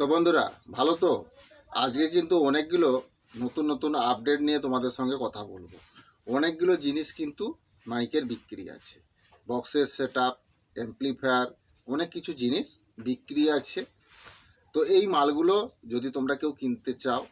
তো বন্ধুরা, ভালো তো? আজকে কিন্তু অনেকগুলো নতুন নতুন আপডেট নিয়ে তোমাদের সঙ্গে কথা বলব। অনেকগুলো জিনিস কিন্তু মাইকের বিক্রি আছে। বক্সের সেট আপ অ্যাম্পলিফায়ার অনেক কিছু জিনিস বিক্রি আছে। তো এই মালগুলো যদি তোমরা কেউ কিনতে চাও,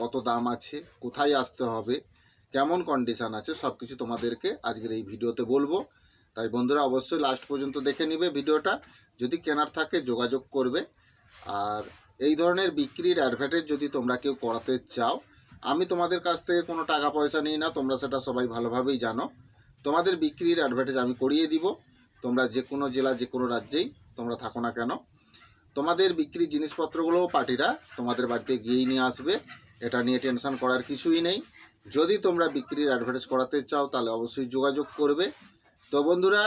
কত দাম আছে, কোথায় আসতে হবে, কেমন কন্ডিশান আছে সব কিছু তোমাদেরকে আজকের এই ভিডিওতে বলব। তাই বন্ধুরা, অবশ্যই লাস্ট পর্যন্ত দেখে নিবে ভিডিওটা। যদি কেনার থাকে, যোগাযোগ করবে। আর এই ধরনের বিক্রির অ্যাডভার্টাইজ যদি তোমরা কেউ করাতে চাও, আমি তোমাদের কাছ থেকে কোনো টাকা পয়সা নিই না, তোমরা সেটা সবাই ভালোভাবেই জানো। তোমাদের বিক্রির অ্যাডভার্টাইজ আমি করিয়ে দিব। তোমরা যে কোনো জেলা, যে কোনো রাজ্যেই তোমরা থাকো না কেন। তোমাদের বিক্রির জিনিসপত্রগুলোও পার্টিরা তোমাদের বাড়িতে গিয়েই নিয়ে আসবে। এটা নিয়ে টেনশন করার কিছুই নেই। যদি তোমরা বিক্রির অ্যাডভার্টাইজ করাতে চাও, তাহলে অবশ্যই যোগাযোগ করবে। তো বন্ধুরা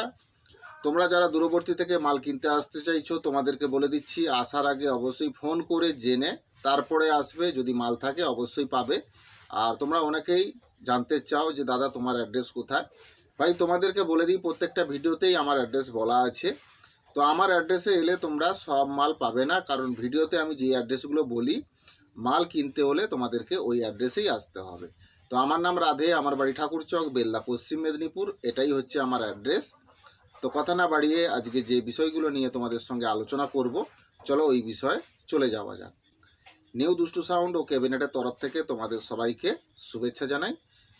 তোমরা যারা দূরবর্তী থেকে মাল কিনতে আসতে চাইছো, তোমাদেরকে বলে দিচ্ছি, আসার আগে অবশ্যই ফোন করে জেনে তারপরে আসবে, যদি মাল থাকে অবশ্যই পাবে। আর তোমরা অনেকেই জানতে চাও যে, দাদা, তোমার অ্যাড্রেস কোথায়? ভাই, তোমাদেরকে বলে দিই, প্রত্যেকটা ভিডিওতেই আমার অ্যাড্রেস বলা আছে। তো আমার অ্যাড্রেসে এলে তোমরা সব মাল পাবে না, কারণ ভিডিওতে আমি যে অ্যাড্রেসগুলো বলি, মাল কিনতে হলে তোমাদেরকে ওই অ্যাড্রেসেই আসতে হবে। তো আমার নাম রাধে, আমার বাড়ি ঠাকুরচক, বেল্লা, পশ্চিম মেদিনীপুর, এটাই হচ্ছে আমার অ্যাড্রেস। তো কথা না বাড়িয়ে আজকে যে বিষয়গুলো নিয়ে তোমাদের সঙ্গে আলোচনা করব, চলো ওই বিষয়ে চলে যাওয়া যাক। নিউ দুষ্টু সাউন্ড ও ক্যাবিনেটের তরফ থেকে তোমাদের সবাইকে শুভেচ্ছা জানাই।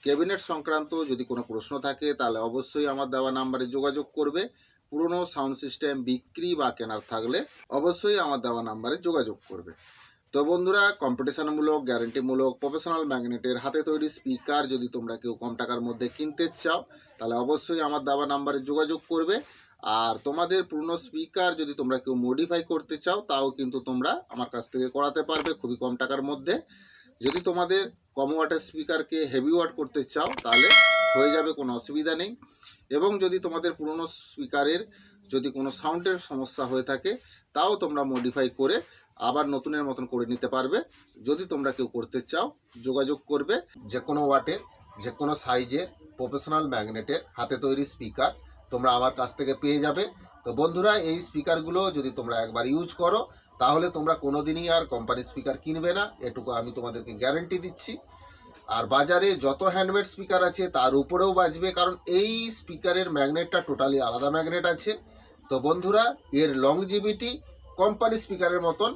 ক্যাবিনেট সংক্রান্ত যদি কোনো প্রশ্ন থাকে, তাহলে অবশ্যই আমার দেওয়া নাম্বারে যোগাযোগ করবে। পুরনো সাউন্ড সিস্টেম বিক্রি বা কেনার থাকলে অবশ্যই আমার দেওয়া নাম্বারে যোগাযোগ করবে। তো বন্ধুরা কম্পিটিশনমূলক গ্যারেন্টিমূলক প্রফেশনাল ম্যাগনেটের হাতে তৈরি স্পিকার যদি তোমরা কেউ কম টাকার মধ্যে কিনতে চাও, তাহলে অবশ্যই আমার দাবা নাম্বারে যোগাযোগ করবে। আর তোমাদের পুরনো স্পিকার যদি তোমরা কেউ মডিফাই করতে চাও, তাও কিন্তু তোমরা আমার কাছ থেকে করাতে পারবে খুবই কম টাকার মধ্যে। যদি তোমাদের কম ওয়াটের স্পিকারকে হেভি ওয়াট করতে চাও, তাহলে হয়ে যাবে, কোনো অসুবিধা নেই। এবং যদি তোমাদের পুরনো স্পিকারের যদি কোনো সাউন্ডের সমস্যা হয়ে থাকে, তাও তোমরা মডিফাই করে আবার নতুনের মতন করে নিতে পারবে। যদি তোমরা কেউ করতে চাও, যোগাযোগ করবে। যে কোনো ওয়াটের যে কোনো সাইজের প্রফেশনাল ম্যাগনেটের হাতে তৈরি স্পিকার তোমরা আমার কাছ থেকে পেয়ে যাবে। তো বন্ধুরা, এই স্পিকারগুলো যদি তোমরা একবার ইউজ করো, তাহলে তোমরা কোনো দিনই আর কোম্পানি স্পিকার কিনবে না। এটুকু আমি তোমাদেরকে গ্যারেন্টি দিচ্ছি। আর বাজারে যত হ্যান্ডমেড স্পিকার আছে, তার উপরেও বাজবে, কারণ এই স্পিকারের ম্যাগনেটটা টোটালি আলাদা ম্যাগনেট আছে। তো বন্ধুরা, এর লংজিভিটি কোম্পানি স্পিকারের মতন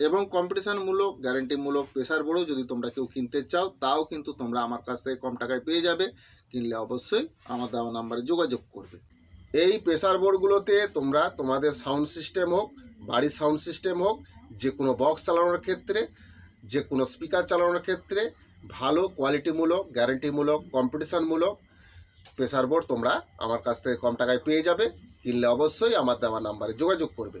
এবং কম্পিটিশনমূলক গ্যারেন্টিমূলক প্রেশার বোর্ডও যদি তোমরা কেউ কিনতে চাও, তাও কিন্তু তোমরা আমার কাছ থেকে কম টাকায় পেয়ে যাবে। কিনলে অবশ্যই আমার দেওয়া নাম্বারে যোগাযোগ করবে। এই প্রেশার বোর্ডগুলোতে তোমরা তোমাদের সাউন্ড সিস্টেম হোক, বাড়ির সাউন্ড সিস্টেম হোক যে কোনো বক্স চালানোর ক্ষেত্রে যে কোনো স্পিকার চালানোর ক্ষেত্রে ভালো কোয়ালিটিমূলক গ্যারেন্টিমূলক কম্পিটিশনমূলক প্রেসার বোর্ড তোমরা আমার কাছ থেকে কম টাকায় পেয়ে যাবে। কিনলে অবশ্যই আমার দেওয়া নাম্বারে যোগাযোগ করবে।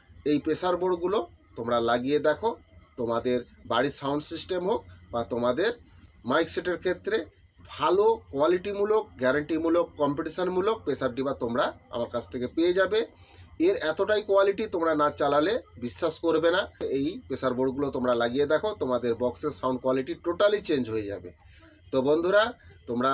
এই প্রেসার বোর্ডগুলো তোমরা লাগিয়ে দেখো। তোমাদের বাড়ির সাউন্ড সিস্টেম হোক বা তোমাদের মাইক সেটের ক্ষেত্রে ভালো কোয়ালিটিমূলক গ্যারান্টিমূলক কম্পিটিশানমূলক প্রেসার ডিবা তোমরা আমার কাছ থেকে পেয়ে যাবে। এর এতটাই কোয়ালিটি তোমরা না চালালে বিশ্বাস করবে না। এই প্রেসার বোর্ডগুলো তোমরা লাগিয়ে দেখো, তোমাদের বক্সের সাউন্ড কোয়ালিটি টোটালি চেঞ্জ হয়ে যাবে। তো বন্ধুরা, তোমরা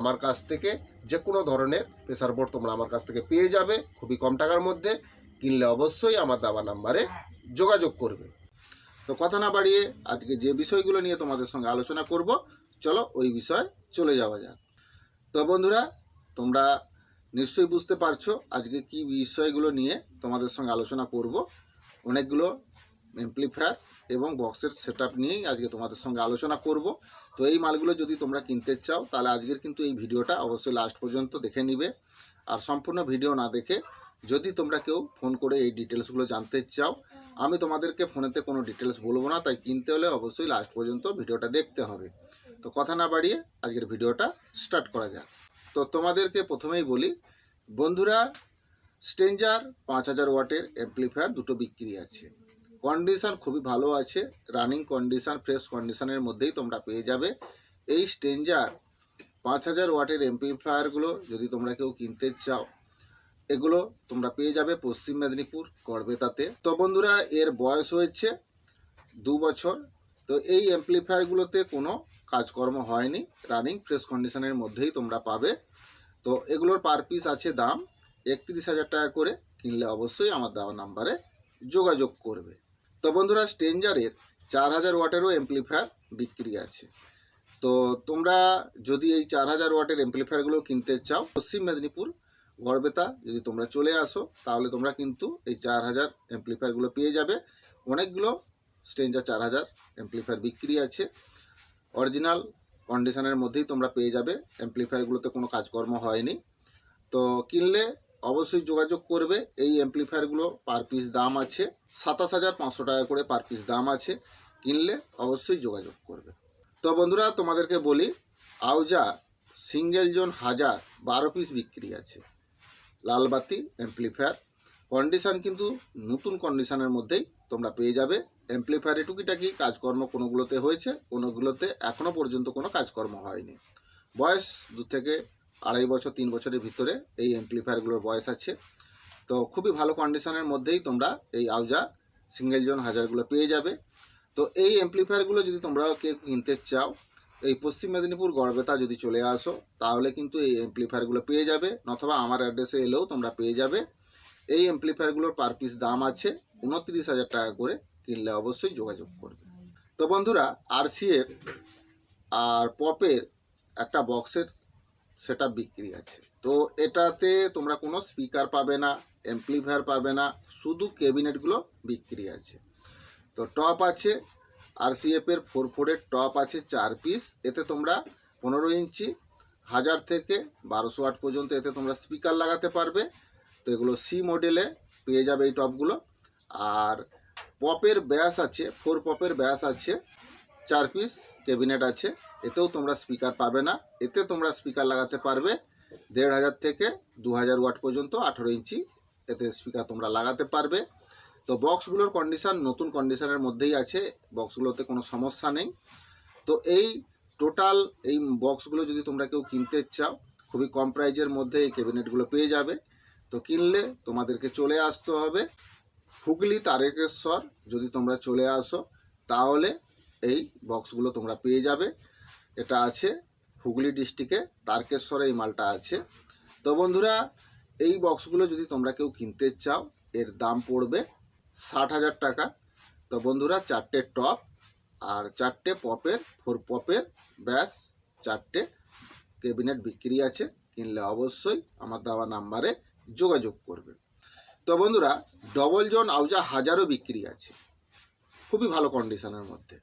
আমার কাছ থেকে যে কোনো ধরনের প্রেসার বোর্ড তোমরা আমার কাছ থেকে পেয়ে যাবে খুবই কম টাকার মধ্যে। কিনলে অবশ্যই আমার দাবা নাম্বারে যোগাযোগ করবে। তো কথা না বাড়িয়ে আজকে যে বিষয়গুলো নিয়ে তোমাদের সঙ্গে আলোচনা করব, চলো ওই বিষয়ে চলে যাওয়া যাক। তো বন্ধুরা, তোমরা নিশ্চয়ই বুঝতে পারছ আজকে কি বিষয়গুলো নিয়ে তোমাদের সঙ্গে আলোচনা করব। অনেকগুলো এমপ্লিফায়ার এবং বক্সের সেট নিয়েই আজকে তোমাদের সঙ্গে আলোচনা করব। তো এই মালগুলো যদি তোমরা কিনতে চাও, তাহলে আজকের কিন্তু এই ভিডিওটা অবশ্যই লাস্ট পর্যন্ত দেখে নিবে। আর সম্পূর্ণ ভিডিও না দেখে যদি তোমরা কেউ ফোন করে এই ডিটেলসগুলো জানতে চাও, আমি তোমাদেরকে ফোনেতে কোনো ডিটেলস বলব না, তাই কিনতে হলে অবশ্যই লাস্ট পর্যন্ত ভিডিওটা দেখতে হবে। তো কথা না বাড়িয়ে আজকের ভিডিওটা স্টার্ট করা যাক। তো তোমাদেরকে প্রথমেই বলি, বন্ধুরা স্টেঞ্জার পাঁচ হাজার ওয়াটের অ্যাম্প্লিফায়ার দুটো বিক্রি আছে। কন্ডিশন খুবই ভালো আছে। রানিং কন্ডিশন ফ্রেশ কন্ডিশনের মধ্যেই তোমরা পেয়ে যাবে। এই স্টেঞ্জার পাঁচ হাজার ওয়াটের অ্যাম্প্লিফায়ারগুলো যদি তোমরা কেউ কিনতে চাও, এগুলো তোমরা পেয়ে যাবে পশ্চিম মেদিনীপুর গড়বেতাতে তো বন্ধুরা, এর বয়স হয়েছে দু বছর। তো এই অ্যাম্প্লিফায়ারগুলোতে কোনো কাজকর্ম হয়নি। রানিং ফ্রেশ কন্ডিশনের মধ্যেই তোমরা পাবে। তো এগুলোর পার পিস আছে দাম একত্রিশ হাজার টাকা করে। কিনলে অবশ্যই আমার দেওয়া নাম্বারে যোগাযোগ করবে। তো বন্ধুরা স্টেঞ্জারের চার হাজার ওয়াটেরও অ্যাম্প্লিফায়ার বিক্রি আছে। তো তোমরা যদি এই চার হাজার ওয়াটের অ্যাম্প্লিফায়ারগুলো কিনতে চাও, পশ্চিম মেদিনীপুর, গড়বেতা, যদি তোমরা চলে আসো, তাহলে তোমরা কিন্তু এই চার হাজার অ্যাম্প্লিফায়ারগুলো পেয়ে যাবে। অনেকগুলো স্টেঞ্জার চার হাজার অ্যাম্প্লিফায়ার বিক্রি আছে। অরিজিনাল কন্ডিশনের মধ্যেই তোমরা পেয়ে যাবে। অ্যাম্প্লিফায়ারগুলোতে কোনো কাজকর্ম হয়নি। তো কিনলে অবশ্যই যোগাযোগ করবে। এই অ্যাম্প্লিফায়ারগুলো পার পিস দাম আছে। সাতাশ হাজার পাঁচশো টাকা করে পার পিস দাম আছে। কিনলে অবশ্যই যোগাযোগ করবে। তো বন্ধুরা, তোমাদেরকে বলি, আউজা সিঙ্গেল জোন হাজার বারো পিস বিক্রি আছে। লালবাতি অ্যাম্প্লিফায়ার কন্ডিশন কিন্তু নতুন কন্ডিশনের মধ্যেই তোমরা পেয়ে যাবে। অ্যাম্প্লিফায়ারে টুকিটাকি কাজকর্ম কোনোগুলোতে হয়েছে, কোনোগুলোতে এখনও পর্যন্ত কোনো কাজকর্ম হয়নি। বয়স দু থেকে আড়াই বছর, তিন বছরের ভিতরে এই অ্যাম্প্লিফায়ারগুলোর বয়স আছে। তো খুবই ভালো কন্ডিশনের মধ্যেই তোমরা এই আউজা সিঙ্গেল জোন হাজারগুলো পেয়ে যাবে। তো এই অ্যাম্প্লিফায়ারগুলো যদি তোমরা কেউ কিনতে চাও, এই পশ্চিম মেদিনীপুর গড়বেতা যদি চলে আসো, তাহলে কিন্তু এই অ্যাম্প্লিফায়ারগুলো পেয়ে যাবে অথবা আমার অ্যাড্রেসে এলেও তোমরা পেয়ে যাবে। এই অ্যাম্প্লিফায়ারগুলোর পার পিস দাম আছে উনত্রিশ হাজার টাকা করে, কিনলে অবশ্যই যোগাযোগ করবে। তো বন্ধুরা আরসিএফ আর পপের একটা বক্সের সেটা বিক্রি আছে। তো এটাতে তোমরা কোনো স্পিকার পাবে না অ্যাম্প্লিফায়ার পাবে না, শুধু ক্যাবিনেটগুলো বিক্রি আছে। তো টপ আছে আর আরসিএফের ফোর ফোরের টপ আছে চার পিস এতে তোমরা পনেরো ইঞ্চি, হাজার থেকে বারোশো ওয়াট পর্যন্ত এতে তোমরা স্পিকার লাগাতে পারবে। তো এগুলো সি মডেলে পেয়ে যাবে এই টপগুলো আর পপের ব্যাস আছে ফোর পপের ব্যাস আছে, চার পিস ক্যাবিনেট আছে, এতেও তোমরা স্পিকার পাবে না। এতে তোমরা স্পিকার লাগাতে পারবে দেড় হাজার থেকে দু হাজার ওয়াট পর্যন্ত আঠেরো ইঞ্চি। এতে স্পিকার তোমরা লাগাতে পারবে। তো বক্সগুলোর কন্ডিশন নতুন কন্ডিশনের মধ্যেই আছে, বক্সগুলোতে কোনো সমস্যা নেই। তো এই টোটাল এই বক্সগুলো যদি তোমরা কেউ কিনতে চাও, খুবই কম প্রাইজের মধ্যে এই ক্যাবিনেটগুলো পেয়ে যাবে। তো কিনলে তোমাদেরকে চলে আসতে হবে হুগলি তারকেশ্বর। যদি তোমরা চলে আসো, তাহলে এই বক্সগুলো তোমরা পেয়ে যাবে। এটা আছে হুগলি ডিস্ট্রিক্টে, তারকেশ্বরে এই মালটা আছে। তো বন্ধুরা, এই বক্সগুলো যদি তোমরা কেউ কিনতে চাও, এর দাম পড়বে ষাট হাজার টাকা। তো বন্ধুরা, চারটে টপ আর চারটে পপের, ফোর পপের, ব্যাস, চারটে ক্যাবিনেট বিক্রি আছে। কিনলে অবশ্যই আমার দেওয়া নাম্বারে যোগাযোগ করবে। তো বন্ধুরা, ডবল জন আউজা হাজারও বিক্রি আছে। খুবই ভালো কন্ডিশনের মধ্যে।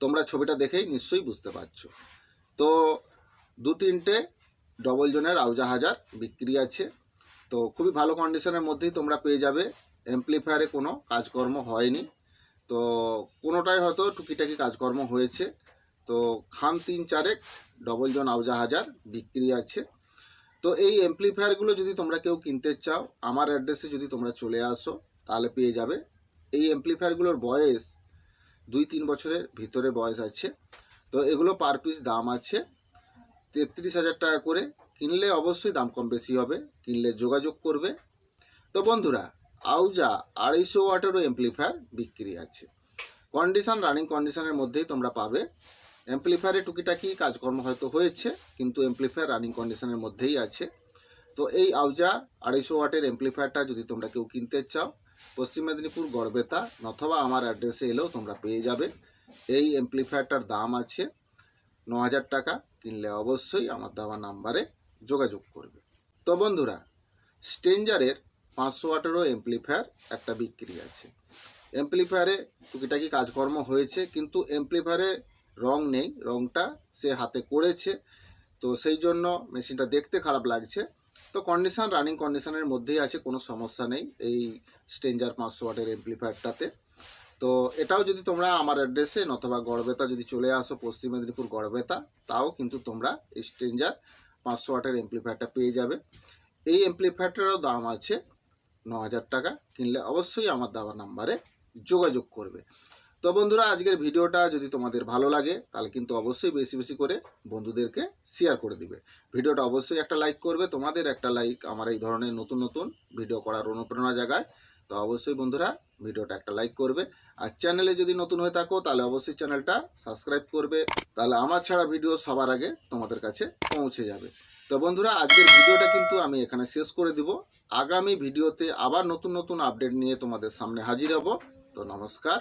তোমরা ছবিটা দেখেই নিশ্চয়ই বুঝতে পারছ। তো দু তিনটে ডবল জনের আউজা হাজার বিক্রি আছে। তো খুবই ভালো কন্ডিশনের মধ্যেই তোমরা পেয়ে যাবে। অ্যাম্পলিফায়ারে কোনো কাজকর্ম হয়নি। তো কোনোটাই হয়তো টুকিটাকি কাজকর্ম হয়েছে। তো খান তিন চারেক ডবল জন আউজা হাজার বিক্রি আছে। তো এই অ্যাম্পলিফায়ারগুলো যদি তোমরা কেউ কিনতে চাও, আমার অ্যাড্রেসে যদি তোমরা চলে আসো, তাহলে পেয়ে যাবে। এই অ্যাম্পলিফায়ারগুলোর বয়স দুই তিন বছরের ভিতরে বয়স আছে। তো এগুলো পার পিস দাম আছে তেত্রিশ হাজার টাকা করে। কিনলে অবশ্যই দাম কম বেশি হবে, কিনলে যোগাযোগ করবে। তো বন্ধুরা, আউজা আড়াইশো ওয়াটেরও অ্যাম্পলিফায়ার বিক্রি আছে। কন্ডিশন রানিং কন্ডিশনের মধ্যেই তোমরা পাবে। অ্যাম্পলিফায়ারে টুকিটাকি কাজকর্ম হয়তো হয়েছে, কিন্তু অ্যাম্পলিফায়ার রানিং কন্ডিশনের মধ্যেই আছে। তো এই আউজা আড়াইশো ওয়াটের অ্যাম্পলিফায়ারটা যদি তোমরা কেউ কিনতে চাও, পশ্চিম মেদিনীপুর গড়বেতা অথবা আমার অ্যাড্রেসে এলেও তোমরা পেয়ে যাবে। এই অ্যাম্পলিফায়ারটার দাম আছে ন হাজার টাকা, কিনলে অবশ্যই আমার দেওয়া নাম্বারে যোগাযোগ করবে। তো বন্ধুরা স্টেঞ্জারের পাঁচশো ওয়াটেরও অ্যাম্পলিফায়ার একটা বিক্রি আছে। অ্যাম্পলিফায়ারে টুকিটাকি কাজকর্ম হয়েছে, কিন্তু অ্যাম্পলিফায়ারে রং নেই, রংটা সে হাতে করেছে, তো সেই জন্য মেশিনটা দেখতে খারাপ লাগছে। তো কন্ডিশন রানিং কন্ডিশনের মধ্যেই আছে, কোনো সমস্যা নেই। এই স্টেঞ্জার পাঁচশো ওয়াটের অ্যাম্পলিফায়ারটাতে তো এটাও যদি তোমরা আমার অ্যাড্রেসে নতবা গড়বেতা যদি চলে আসো, পশ্চিম মেদিনীপুর গড়বেতা, তাও কিন্তু তোমরা এই স্টেঞ্জার পাঁচশো ওয়াটের অ্যাম্পলিফায়ারটা পেয়ে যাবে। এই অ্যাম্পলিফায়ারটারও দাম আছে ন হাজার টাকা। কিনলে অবশ্যই আমার দেওয়া নাম্বারে যোগাযোগ করবে। তো বন্ধুরা, আজকের ভিডিওটা যদি তোমাদের ভালো লাগে, তাহলে কিন্তু অবশ্যই বেশি বেশি করে বন্ধুদেরকে শেয়ার করে দিবে। ভিডিওটা অবশ্যই একটা লাইক করবে, তোমাদের একটা লাইক আমার এই ধরনের নতুন নতুন ভিডিও করার অনুপ্রেরণা জাগায়। তো অবশ্যই বন্ধুরা, ভিডিওটা একটা লাইক করবে। আর চ্যানেলে যদি নতুন হয়ে থাকো, তাহলে অবশ্যই চ্যানেলটা সাবস্ক্রাইব করবে। তাহলে আমার ছাড়া ভিডিও সবার আগে তোমাদের কাছে পৌঁছে যাবে। তো বন্ধুরা, আজকের ভিডিওটা কিন্তু আমি এখানে শেষ করে দিব। আগামী ভিডিওতে আবার নতুন নতুন আপডেট নিয়ে তোমাদের সামনে হাজির হব। তো নমস্কার।